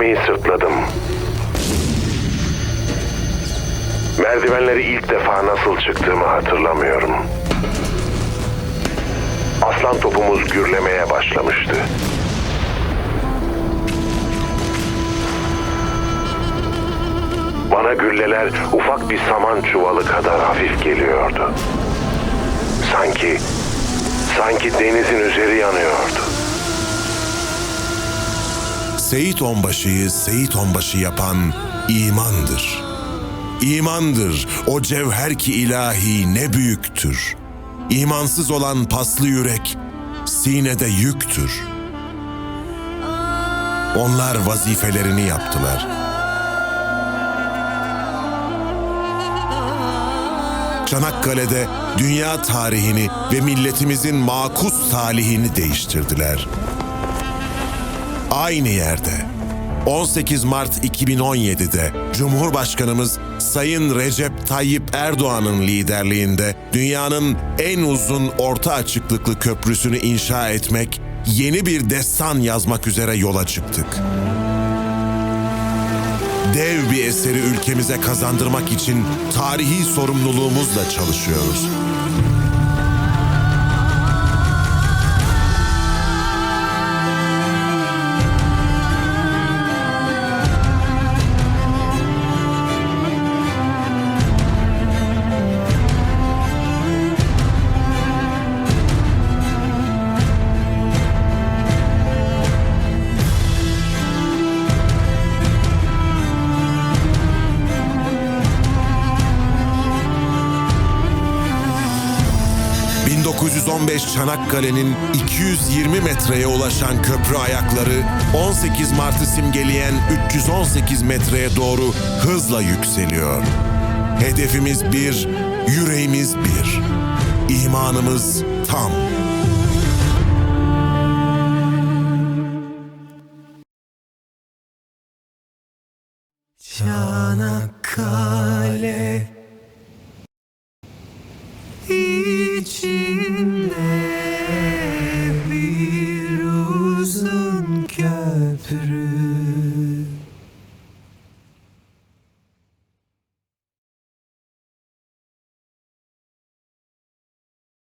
mermiyi sırtladım. Merdivenleri ilk defa nasıl çıktığımı hatırlamıyorum. Aslan topumuz gürlemeye başlamıştı. Bana gülleler ufak bir saman çuvalı kadar hafif geliyordu. Sanki, sanki denizin üzeri yanıyordu. Seyit Onbaşı'yı Seyit Onbaşı yapan imandır. İmandır o cevher ki ilahi ne büyüktür. İmansız olan paslı yürek sinede yüktür. Onlar vazifelerini yaptılar. Çanakkale'de dünya tarihini ve milletimizin makus talihini değiştirdiler aynı yerde 18 Mart 2017'de Cumhurbaşkanımız Sayın Recep Tayyip Erdoğan'ın liderliğinde dünyanın en uzun orta açıklıklı köprüsünü inşa etmek, yeni bir destan yazmak üzere yola çıktık. Dev bir eseri ülkemize kazandırmak için tarihi sorumluluğumuzla çalışıyoruz. 1915 Çanakkale'nin 220 metreye ulaşan köprü ayakları 18 Mart'ı simgeleyen 318 metreye doğru hızla yükseliyor. Hedefimiz bir, yüreğimiz bir. İmanımız tam. Çanakkale İyi Alnımın köpürü